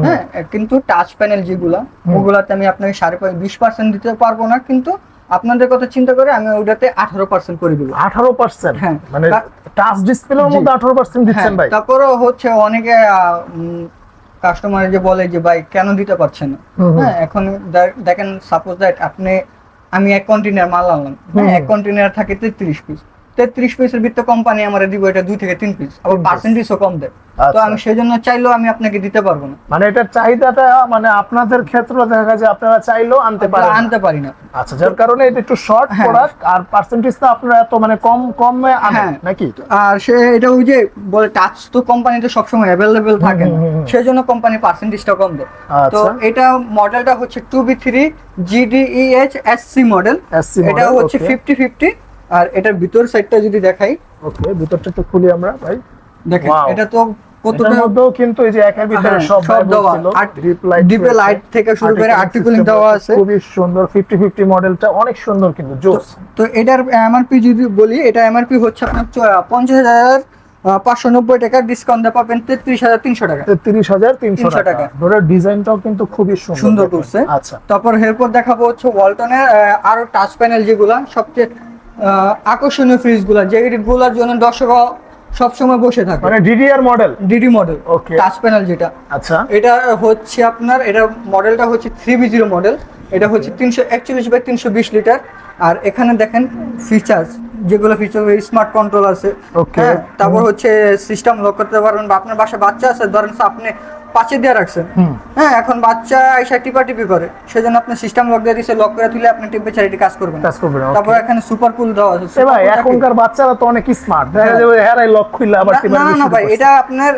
হ্যাঁ কিন্তু টাচ প্যানেল যেগুলা ওগুলাতে আমি আপনাকে সাড়ে বিশ পার্সেন্ট দিতে পারব না কিন্তু আপনাদের কথা চিন্তা করে আমি ওটাতে আঠারো পার্সেন্ট করে দিব। আঠারো পার্সেন্ট হ্যাঁ। মানে টাচ ডিসপ্লের মধ্যে আঠারো পার্সেন্ট দিচ্ছেন ভাই? তারপরও হচ্ছে অনেকে কাস্টমার যে বলে যে ভাই কেন দিতে পারছেন না। হ্যাঁ এখন দেখেন সাপোজ দ্যাট আপনি আমি এক কন্টেনার মাল আনলাম। এক কন্টেনার থাকে তেত্রিশ পিস তেত্রিশ পিসের ভিতরে কোম্পানি আমার দিব এটা দুই থেকে তিন পিস আবার পার্সেন্টেজও কম দেয় তো আচ্ছা। আমি সেজন্য চাইলেও আমি আপনাকে দিতে পারব না মানে এটার চাহিদাটা মানে আপনাদের ক্ষেত্রে দেখা যায় যে আপনারা চাইলেও আনতে পারেন আনতে পারি না আচ্ছা যার কারণে এটা একটু শর্ট হ্যাঁ। প্রোডাক্ট আর পার্সেন্টেজটা আপনারা এত মানে কম কমে আনেন হ্যাঁ। নাকি আর সে এটা ওই যে বলে টাচ তো কোম্পানি কোম্পানিতে সবসময় অ্যাভেলেবেল থাকে না। সেই জন্য কোম্পানি পার্সেন্টেজটা কম দেয় তো আচ্ছা। এটা মডেলটা হচ্ছে two B three GDEH S C model SC এটা হচ্ছে. ফিফটি ফিফটি আর এটার ভিতর সাইডটা যদি দেখাই। ওকে ভিতরটা একটু খুলি আমরা ভাই। দেখেন এটা তো কতটা মধ্যেও কিন্তু এই যে একের ভিতরে হ্যাঁ, সব দেওয়া। ডিপ লাইট থেকে শুরু করে আর্টিকুলিং দেওয়া আছে। খুবই সুন্দর 50 50 মডেলটা অনেক সুন্দর কিন্তু জোস। তো এটার এমআরপি যদি বলি এটা এমআরপি হচ্ছে আপনার পঞ্চাশ হাজার পাঁচশো নব্বই টাকা ডিসকাউন্ট দিয়ে পাবেন তেত্রিশ হাজার তিনশো টাকা। 33300 300 টাকা। টাকা। ধরে ডিজাইনটাও কিন্তু খুবই সুন্দর সুন্দর করছে। আচ্ছা। তারপর এরপর দেখাবো হচ্ছে ওয়ালটনের আরও টাচ প্যানেল যেগুলা সবচেয়ে আকর্ষণীয় ফ্রিজগুলা যেগুলোর জন্য দর্শক সবসময় বসে থাকে। মানে DDR model DD model Okay. Touch panel যেটা। আচ্ছা। এটা হচ্ছে আপনার এটা মডেলটা হচ্ছে থ্রি বি জিরো মডেল এটা হচ্ছে তিনশো একচল্লিশ বাই তিনশো বিশ লিটার আর এখানে দেখেন ফিচার্স যেগুলো ফিচার স্মার্ট কন্ট্রোল আছে. হ্যাঁ তারপর হচ্ছে সিস্টেম লক করতে পারবেন বা আপনার বাসায় বাচ্চা আছে ধরেন আপনি পাশে দিয়ে রাখছেন হ্যাঁ এখন বাচ্চা এসে টিপা টিপি করে। সেজন্য আপনি সিস্টেম লক দিয়ে দিচ্ছে লক করে তুলে আপনি টেম্পারেচার এটি কাজ করবেন। কাজ করবে না, তারপর এখানে সুপার কুল দেওয়া আছে ভাই? এখনকার বাচ্চারা তো অনেক স্মার্ট দেখা হ্যাঁ। যাবে হেরাই লক খুললে আবার না, টিপার না না ভাই এটা আপনার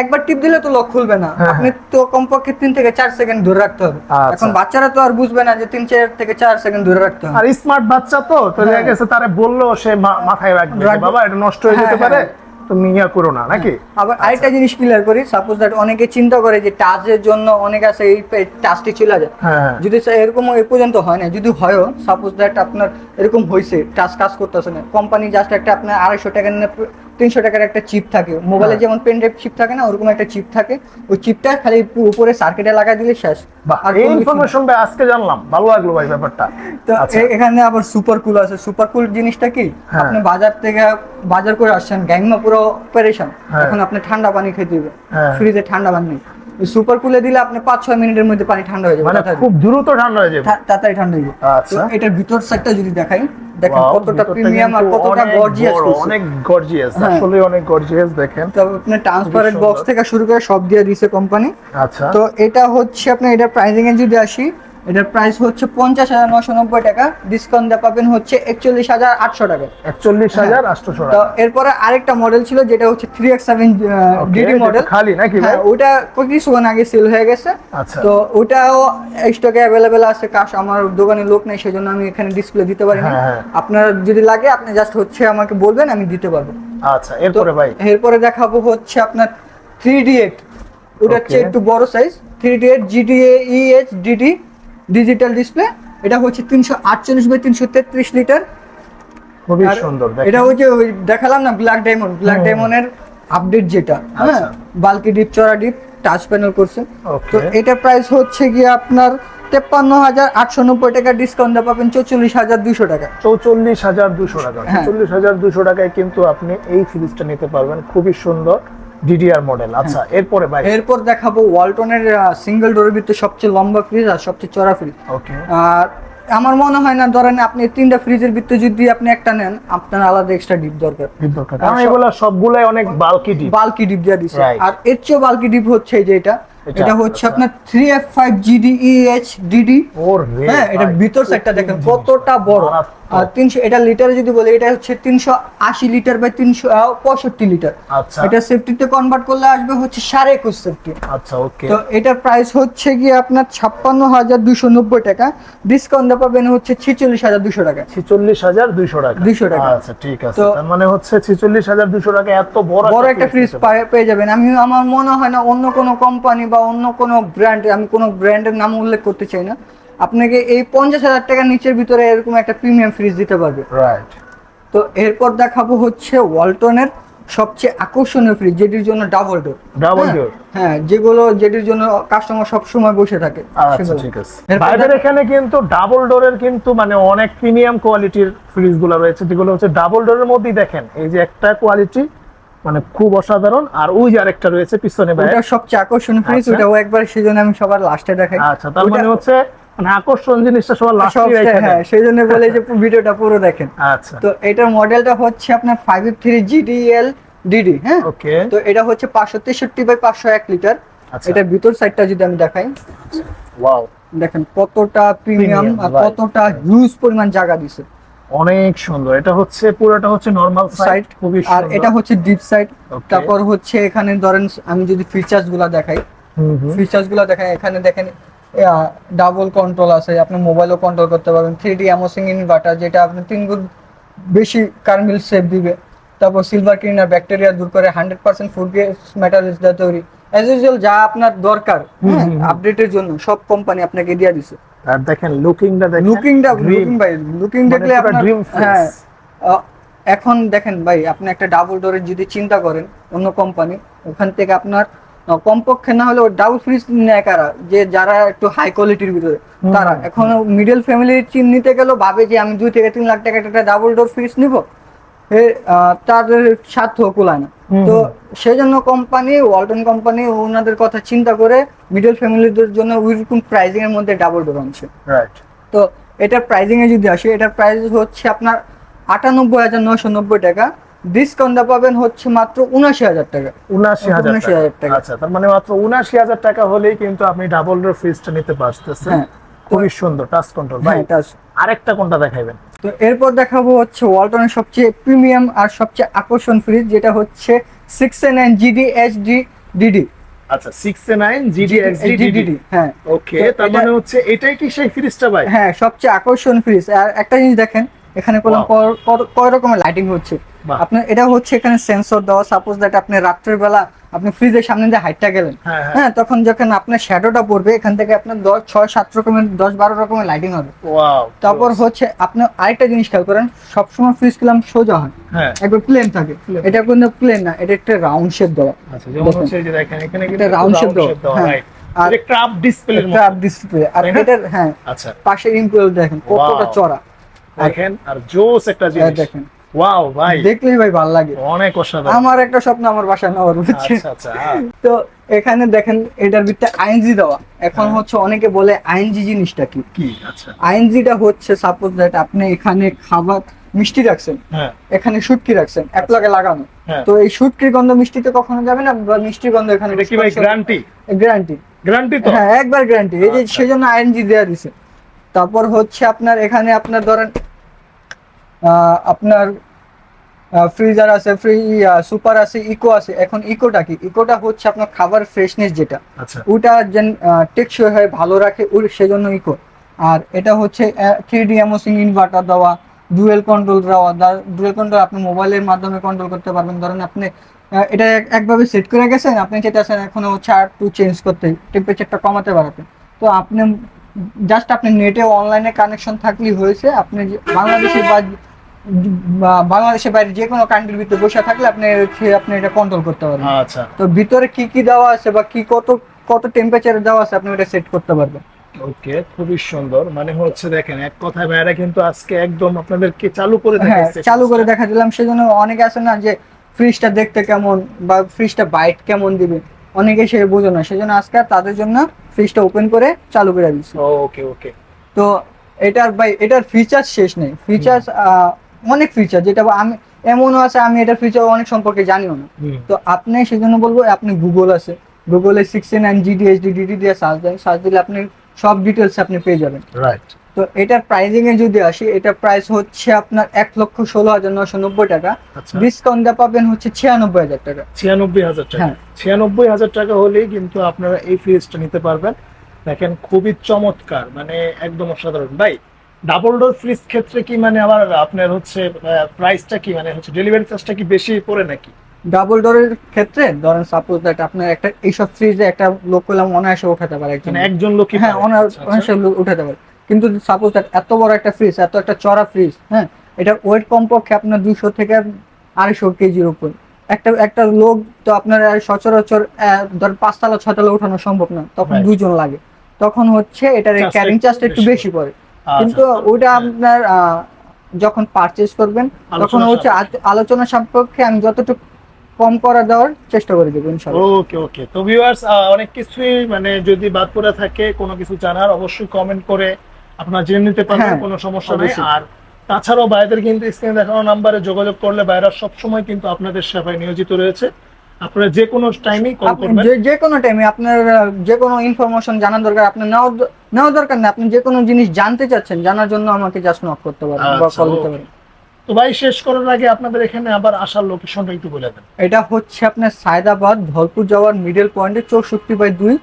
একবার টিপ দিলে তো লক খুলবে না। হ্যাঁ, আপনি তো কমপক্ষে তিন থেকে চার সেকেন্ড ধরে রাখতে হবে। আচ্ছা। এখন বাচ্চারা তো আর বুঝবে না যে তিন চার থেকে চার সেকেন্ড ধরে রাখতে হবে। আর স্মার্ট বাচ্চা তো তো দেখা হ্যাঁ। গেছে তারে বলল সে মাথায় রাখবে বাবা এটা নষ্ট হয়ে যেতে হ্যাঁ, পারে। হ্যাঁ। তুমি ইয়া করো না নাকি আবার আরেকটা জিনিস ক্লিয়ার করি সাপোজ দ্যাট অনেকে চিন্তা করে যে টাচের জন্য অনেক আছে এই টাচটি চলে যায় হ্যাঁ হ্যাঁ। যদি এরকম এ পর্যন্ত হয় না যদি হয়ও সাপোজ দ্যাট আপনার এরকম হয়েছে টাচ কাজ করতেছে না কোম্পানি জাস্ট একটা আপনার আড়াইশো টাকা তিনশো টাকার একটা চিপ থাকে। মোবাইলে হ্যাঁ। যেমন পেন ড্রাইভ চিপ থাকে না ওরকম একটা চিপ থাকে। ওই চিপটা খালি উপরে সার্কিটে লাগা দিলে শেষ। আর। ইনফরমেশন ভাই আজকে জানলাম। ভালো লাগল ভাই ব্যাপারটা। তো আচ্ছা। এখানে আবার সুপার কুল আছে। সুপার কুল জিনিসটা কি? হ্যাঁ। আপনি বাজার থেকে বাজার করে আসছেন গ্যাংমা পুরো অপারেশন হ্যাঁ। এখন আপনি ঠান্ডা পানি খেতে দিবে। ফ্রিজে ঠান্ডা পানি সুপার কুলে দিলে আপনি পাঁচ ছয় মিনিটের মধ্যে পানি ঠান্ডা হয়ে যাবে মানে খুব দ্রুত ঠান্ডা হয়ে যাবে। তাড়াতাড়ি ঠান্ডা হয়ে যাবে। আচ্ছা। এটার ভিতর সাইডটা যদি দেখাই দেখেন কতটা প্রিমিয়াম আর কতটা গর্জিয়াস অনেক গর্জিয়াস। আসলে অনেক গর্জিয়াস দেখেন। তো আপনি ট্রান্সপারেন্ট বক্স থেকে শুরু করে সব দিয়ে দিয়েছে কোম্পানি আচ্ছা। তো এটা হচ্ছে আপনার এটা প্রাইসিং এ যদি আসি এটার প্রাইস হচ্ছে পঞ্চাশ হাজার নশো নব্বই টাকা। ডিসকাউন্ট দিয়ে পাবেন হচ্ছে একচল্লিশ হাজার আটশো টাকা। একচল্লিশ হাজার আটশোশো তো টাকা। এরপরে আরেকটা মডেল ছিল যেটা হচ্ছে three X seven DD model খালি নাকি? হ্যাঁ ওটা কিছুক্ষণ আগে সেল হয়ে গেছে। আচ্ছা। তো ওটাও স্টকে অ্যাভেলেবেল আছে কাশ আমার দোকানে লোক নেই সেজন্য আমি এখানে ডিসপ্লে দিতে পারি না হ্যাঁ, হ্যাঁ। আপনার যদি লাগে আপনি জাস্ট হচ্ছে আমাকে বলবেন আমি দিতে পারব। আচ্ছা এরপরে ভাই? এরপরে দেখাবো হচ্ছে আপনার থ্রি ডি এইট ওটা হচ্ছে একটু বড় size three D eight GDA EH DD digital display এটা হচ্ছে তিনশো আটচল্লিশ বাই তিনশো তেত্রিশ লিটার খুবই সুন্দর এটা ওই যে দেখালাম না ব্ল্যাক ডায়মন্ড ব্ল্যাক। ডায়মন্ডের আপডেট যেটা হ্যাঁ? আচ্ছা। বালকি ডিপ চড়া ডিপ টাচ প্যানেল করছে. তো এটা প্রাইস হচ্ছে গিয়ে আপনার তেপ্পান্ন হাজার আটশো নব্বই টাকা ডিসকাউন্ট পাবেন চৌচল্লিশ হাজার দুশো টাকা। চৌচল্লিশ হাজার দুশো টাকা। হ্যাঁ। চল্লিশ হাজার দুশো টাকায় কিন্তু আপনি এই ফ্রিজটা নিতে পারবেন। খুবই সুন্দর। ডিডিআর মডেল আচ্ছা হ্যাঁ। এরপরে ভাই? এরপর দেখাবো ওয়ালটনের সিঙ্গেল ডোরের ভিতরে সবচেয়ে লম্বা ফ্রিজ আর সবচেয়ে চড়া ফ্রিজ ওকে আর আমার মনে হয় না ধরেন আপনি তিনটা ফ্রিজের ভিতরে যদি আপনি একটা নেন আপনার আলাদা এক্সট্রা ডিপ দরকার। ডিপ দরকার। কারণ এগুলো সবগুলাই অনেক বাল্কি ডিপ বালকি ডিপ দিয়ে দিছে। আর এর চেয়ে বালকি ডিপ হচ্ছে এই যে এটা। এটা, হচ্ছে আচ্ছা। আপনার three F five GD EH DD ওর হ্যাঁ এটা ভিতর সাইডটা দেখেন কতটা বড়। তিনশো এটা লিটারে যদি বলি এটা হচ্ছে তিনশো আশি লিটার বাই তিনশো পঁয়ষট্টি লিটার আচ্ছা। এটা সেফটিতে কনভার্ট করলে আসবে হচ্ছে সাড়ে একুশ সেফটি আচ্ছা ওকে তো এটার প্রাইস হচ্ছে গিয়ে আপনার ছাপ্পান্ন হাজার দুশো নব্বই টাকা। ডিসকাউন্ট পাবেন হচ্ছে ছিচল্লিশ হাজার দুশো টাকা। ছিচল্লিশ হাজার দুইশো টাকা। 200 টাকা। আচ্ছা ঠিক আছে। তার মানে হচ্ছে ছিচল্লিশ হাজার দুশো টাকা এত বড় বড় একটা ফ্রিজ পেয়ে যাবেন। আমি আমার মনে হয় না অন্য কোনো কোম্পানি বা অন্য কোনো ব্র্যান্ড আমি কোনো ব্র্যান্ডের নাম উল্লেখ করতে চাই না। আপনাকে এই পঞ্চাশ হাজার টাকার নিচের ভিতরে এরকম একটা প্রিমিয়াম ফ্রিজ দিতে পারবে। রাইট তো এরপর দেখাবো হচ্ছে ওয়ালটনের সবচেয়ে আকর্ষণীয় ফ্রিজ যেটির জন্য ডাবল ডোর Double door? হ্যাঁ যেগুলো যেটির জন্য কাস্টমার সব সময় বসে থাকে আচ্ছা ঠিক আছে। বাইরের এখানে কিন্তু ডাবল ডোরের কিন্তু মানে অনেক প্রিমিয়াম কোয়ালিটির ফ্রিজগুলো রয়েছে যেগুলো হচ্ছে ডাবল ডোরের মধ্যেই দেখেন এই যে একটা কোয়ালিটি মানে খুব অসাধারণ আর ওই যে আরেকটা রয়েছে পিছনে ভাই ওটা সবচেয়ে আকর্ষণীয় ফ্রিজ আচ্ছা। ওটাও একবার সেজন্য আমি সবার লাস্টে দেখাই। আচ্ছা তার মানে হচ্ছে মানে আকর্ষণ জিনিসটা সবার লাস্টে হ্যাঁ সেই জন্য বলে যে ভিডিওটা পুরো দেখেন। আচ্ছা। তো এটার মডেলটা হচ্ছে আপনার ফাইভ থ্রি জিডিএল ডিডি হ্যাঁ? ওকে তো এটা হচ্ছে পাঁচশো তেষট্টি বাই পাঁচশো এক লিটার আচ্ছা। এটার ভিতর সাইডটা যদি আমি দেখাই। ওয়াও দেখেন কতটা প্রিমিয়াম আর কতটা হিউজ পরিমাণ জায়গা দিছে। অনেক সুন্দর। এটা হচ্ছে পুরোটা হচ্ছে নরমাল সাইড খুবই আর এটা হচ্ছে ডিপ সাইড তারপর হচ্ছে এখানে ধরেন আমি যদি ফিচার্সগুলা দেখাই। ফিচার্সগুলা দেখাই এখানে দেখেন ডাবল কন্ট্রোল আছে আপনি মোবাইলও কন্ট্রোল করতে পারবেন। থ্রি ডি অ্যামোসিং ইনভার্টার যেটা আপনি তিন গুণ বেশি কারেন্ট সেফ দিবে। তারপর সিলভার ক্লিনার ব্যাকটেরিয়া দূর করে হান্ড্রেড পার্সেন্ট ফুড ম্যাটারিয়ালস দিয়ে তৈরি। অ্যাজ ইউজুয়াল যা আপনার দরকার। আপডেটের জন্য সব কোম্পানি আপনাকে দিয়ে দিছে। আর দেখেন লুকিংটা দেখেন লুকিংটা লুকিং ভাই লুকিং মানে দেখলে আপনার হ্যাঁ এখন দেখেন ভাই আপনি একটা ডাবল ডোরের যদি চিন্তা করেন অন্য কোম্পানি ওখান থেকে আপনার কমপক্ষে না হলে ডাবল ফ্রিজ নেয় কারা? যে যারা একটু হাই কোয়ালিটির ভিতরে। তারা। এখন মিডল ফ্যামিলির চিন নিতে গেলেও ভাবে যে আমি দুই থেকে তিন লাখ টাকা একটা ডাবল ডোর ফ্রিজ নিব। তাদের স্বার্থ কুলায় না। তো। সেই জন্য কোম্পানি ওয়ালটন কোম্পানি ওনাদের কথা চিন্তা করে মিডল ফ্যামিলিদের জন্য ওইরকম প্রাইজিং এর মধ্যে ডাবল ডোর আনছে। রাইট তো এটার প্রাইজিং এ যদি আসে এটার প্রাইস হচ্ছে আপনার আটানব্বই হাজার নশো নব্বই টাকা। ডিসকাউন্ট পাবেন হচ্ছে মাত্র উনাশি হাজার টাকা। উনাশি হাজার টাকা। আচ্ছা তার মানে মাত্র উনাশি হাজার টাকা হলেই কিন্তু আপনি ডাবল ডোর ফ্রিজটা নিতে পারতেছেন। হ্যাঁ। খুবই সুন্দর টাচ কন্ট্রোল ভাই হ্যাঁ আরেকটা কোনটা দেখাইবেন? তো এরপর দেখাবো হচ্ছে ওয়ালটনের সবচেয়ে প্রিমিয়াম আর সবচেয়ে আকর্ষণ ফ্রিজ যেটা হচ্ছে six A nine GD HD DD আচ্ছা six A nine GD DD হ্যাঁ। ওকে তার মানে হচ্ছে এটাই কি সেই ফ্রিজটা ভাই? হ্যাঁ সবচেয়ে আকর্ষণ ফ্রিজ আর একটা জিনিস দেখেন এখানে করলাম. কয় রকমের লাইটিং হচ্ছে। আপনার এটা হচ্ছে এখানে সেন্সর দেওয়া সাপোজ দ্যাট আপনি রাত্রের বেলা আপনি ফ্রিজের সামনে দিয়ে হাইটটা গেলেন হ্যাঁ হ্যাঁ। হ্যাঁ তখন যখন আপনার শ্যাডোটা পড়বে এখান থেকে আপনার দশ ছয় সাত রকমের দশ বারো রকমের লাইটিং হবে। ওয়াও তারপর হচ্ছে আপনি আরেকটা জিনিস খেয়াল করেন সবসময় ফ্রিজ কিলাম সোজা হয়। হ্যাঁ। একবার প্লেন থাকে। এটা কিন্তু প্লেন না এটা একটা রাউন্ড শেপ দেওয়া। আচ্ছা যে এটা round shape দেওয়া, হ্যাঁ। আর আপ ডিসপ্লের একটা ডিসপ্লে আর? এটার হ্যাঁ। আচ্ছা। পাশের ইম্পুল দেখেন কতটা চড়া দেখেন আর জোস একটা জিনিস। দেখেন। ওয়াও ভাই। দেখলেই ভাই ভালো লাগে। অনেক অসাধারণ। আমার একটা স্বপ্ন আমার বাসায় নেওয়ার বুঝছেন আচ্ছা আচ্ছা হ্যাঁ। তো এখানে দেখেন এটার ভিতরে আইনজি দেওয়া। এখন হ্যাঁ। হচ্ছে অনেকে বলে জিনিসটা কি? কি? আচ্ছা। আইনজিটা হচ্ছে সাপোজ দ্যাট আপনি এখানে খাবার মিষ্টি রাখছেন হ্যাঁ। এখানে শুটকি রাখছেন এক লগে লাগানো। হ্যাঁ। তো এই শুটকির গন্ধ মিষ্টিতে কখনো যাবে না? বা মিষ্টির গন্ধ এখানে এটা কি ভাই গ্যারান্টি গ্যারান্টি গ্যারান্টি তো? হ্যাঁ একবার গ্যারান্টি এই যে আচ্ছা। সেই জন্য আইএনজি দেওয়া দিছে। তারপর হচ্ছে আপনার এখানে আপনার ধরেন আপনার ফ্রিজার আছে ফ্রি সুপার আছে ইকো আছে। এখন ইকোটা কি? ইকোটা হচ্ছে আপনার খাবার ফ্রেশনেস যেটা। আচ্ছা। ওটা যেন টেকসই হয় ভালো রাখে ওই সেজন্য ইকো আর এটা হচ্ছে থ্রি ডি এমোসিং ইনভার্টার দেওয়া ডুয়েল কন্ট্রোল দেওয়া। ডুয়েল কন্ট্রোল আপনি মোবাইলের মাধ্যমে কন্ট্রোল করতে পারবেন। ধরেন আপনি এটা একভাবে সেট করে গেছেন আপনি চাইতেছেন এখন হচ্ছে আর টু চেঞ্জ করতে টেম্পারেচারটা কমাতে বাড়াতে তো আপনি জাস্ট আপনি নেটে অনলাইনে কানেকশন থাকলেই হয়েছে। আপনি যে- বাংলাদেশে বা বাংলাদেশের বাইরে যে কোনো কান্ট্রির ভিতরে বসে থাকলে আপনি আপনি এটা কন্ট্রোল করতে পারবেন। আচ্ছা। তো ভিতরে কি কি দেওয়া আছে বা কি কত কত টেম্পারেচারে দেওয়া আছে আপনি ওটা সেট করতে পারবেন। ওকে খুবই সুন্দর। মানে হচ্ছে দেখেন এক কথায় ভাইরা কিন্তু আজকে একদম আপনাদেরকে চালু করে হ্যাঁ দেখাইছে। চালু করে দেখা দিলাম। সেজন্য অনেকে আছে না যে ফ্রিজটা দেখতে কেমন বা ফ্রিজটা বাইট কেমন দিবে? অনেকে সে বোঝে না। সেজন্য আজকে তাদের জন্য ফ্রিজটা ওপেন করে চালু করে দিচ্ছি ওকে ওকে তো এটার ভাই এটার ফিচার শেষ নেই। ফিচার্স অনেক ফিচার যেটা আমি এমনও আছে আমি এটার ফিচার অনেক সম্পর্কে জানিও না। তো আপনি সেজন্য বলব আপনি গুগল আছে। গুগলে sixty nine GD HD DD দিয়ে সার্চ দেন। সার্চ দিলে আপনি সব ডিটেলস আপনি পেয়ে যাবেন। রাইট তো এটার প্রাইজিং এ যদি আসি এটা প্রাইস হচ্ছে আপনার এক লক্ষ ষোলো হাজার নশো নব্বই টাকা। আচ্ছা। ডিসকাউন্ট দিয়ে পাবেন হচ্ছে ছিয়ানব্বই হাজার টাকা। ছিয়ানব্বই হাজার টাকা। হ্যাঁ। ছিয়ানব্বই হাজার টাকা হলেই কিন্তু আপনারা এই ফ্রিজটা নিতে পারবেন। দেখেন খুবই চমৎকার মানে একদম অসাধারণ। ভাই ডাবল ডোর ফ্রিজ ক্ষেত্রে কি মানে আবার আপনার হচ্ছে প্রাইসটা কি? মানে হচ্ছে ডেলিভারি চার্জটা কি বেশি পড়ে নাকি? ডাবল ডোরের ক্ষেত্রে ধরেন সাপোজ দ্যাট আপনার একটা এইসব ফ্রিজে একটা লোক করলাম অনায়াসে উঠাতে পারে একজন। মানে হ্যাঁ। অনায়াস- আচ্ছা, আচ্ছা। অনায়াসে লোক উঠাতে পারে। কিন্তু সাপোজ দ্যাট এত বড় একটা ফ্রিজ এত একটা চড়া ফ্রিজ হ্যাঁ এটার ওয়েট কমপক্ষে আপনার দুশো থেকে আড়াইশো কেজির উপর। একটা একটা লোক তো আপনার সচরাচর ধর পাঁচতলা ছতলা ওঠানো সম্ভব না তখন দুজন লাগে। তখন হচ্ছে এটার ক্যারিং চার্জটা একটু বেশি পড়ে। আচ্ছা, কিন্তু আচ্ছা। ওটা। আপনার যখন পারচেজ করবেন তখন হচ্ছে আলোচনা সম্পর্কে আমি যতটুকু কম করা দেওয়ার চেষ্টা করে দেবো ইনশাল্লাহ ওকে ওকে তো ভিউয়ার্স অনেক কিছুই মানে যদি বাদ পড়ে থাকে কোনো কিছু জানার অবশ্যই কমেন্ট করে আপনারা জেনে নিতে পারবেন হ্যাঁ, কোনো সমস্যা নেই। আর তাছাড়াও বাইরের কিন্তু স্ক্রিনে দেখানো নাম্বারে যোগাযোগ করলে বাইরা সবসময় কিন্তু আপনাদের সেবায় নিয়োজিত রয়েছে। আপনারা যে কোনো টাইমেই কল করবেন। যে কোনো টাইমে আপনার যে কোনো ইনফরমেশন জানার দরকার আপনার নেওয়া নেওয়া দরকার না আপনি যে কোনো জিনিস জানতে চাচ্ছেন জানার জন্য আমাকে জাস্ট নক করতে পারেন বা আচ্ছা, কল দিতে okay. পারেন। তো ভাই শেষ করার আগে আপনাদের এখানে আবার আসার লোকেশনটা একটু বলে দেন। এটা হচ্ছে আপনার সায়দাবাদ ধলপুর যাওয়ার মিডল পয়েন্টে চৌষট্টি বাই দুই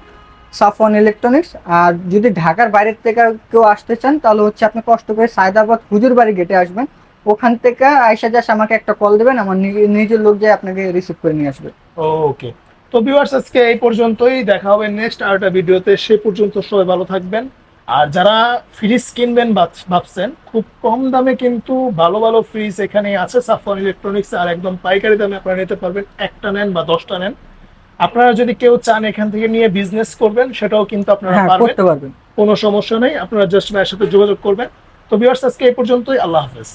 সাফওয়ান ইলেকট্রনিক্স আর যদি ঢাকার বাইরের থেকে কেউ আসতে চান, তাহলে হচ্ছে আপনি কষ্ট করে সায়দাবাদ হুজুর বাড়ি গেটে আসবেন। ওখান থেকে আয়সা জাস্ট আমাকে একটা কল দেবেন, আমার নিজে- নিজের লোক যায় আপনাকে রিসিভ করে নিয়ে আসবে। ওকে তো ভিউয়ার্স আজকে এই পর্যন্তই, দেখা হবে নেক্সট আরেকটা ভিডিওতে, সে পর্যন্ত সবাই ভালো থাকবেন। আর যারা ফ্রিজ কিনবেন ভাবছেন, খুব কম দামে কিন্তু ভালো ভালো ফ্রিজ এখানে আছে সাফন ইলেকট্রনিক্স আর একদম পাইকারি দামে আপনারা নিতে পারবেন। একটা নেন বা দশটা নেন। আপনারা যদি কেউ চান এখান থেকে নিয়ে বিজনেস করবেন সেটাও কিন্তু আপনারা হ্যাঁ করতে পারবেন। কোনো সমস্যা নেই আপনারা জাস্ট ভাইয়ের সাথে যোগাযোগ করবেন। তো ভিউয়ার্স আজকে এই পর্যন্তই আল্লাহ হাফেজ।